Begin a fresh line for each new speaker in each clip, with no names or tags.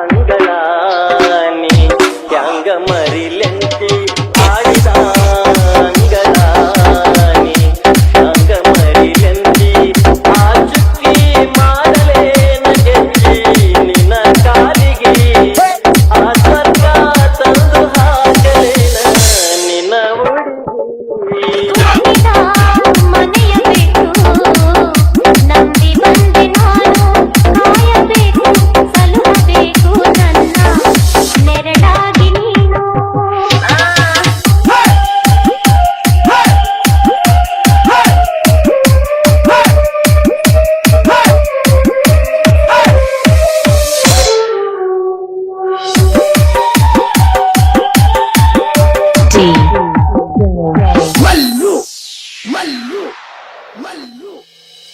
ಅಂಗಳಾನಿ ಯಾಂಗ ಮರಿಲ.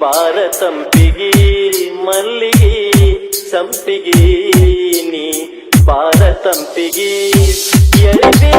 ಭಾರತಂಪಿಗಿ ಮಲ್ಲಿಗೆ ಸಂಪಿಗೆ ನೀ ಭಾರತಂಪಿಗಿ ಎಲ್ಲಿ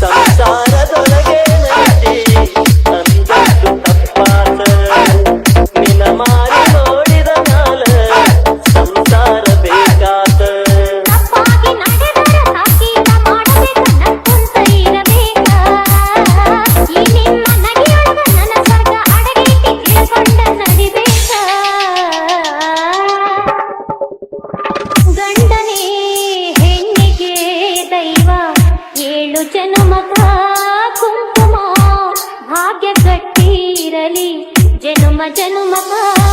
ಸಂಸಾರದೊಳಗೆ
tellement my part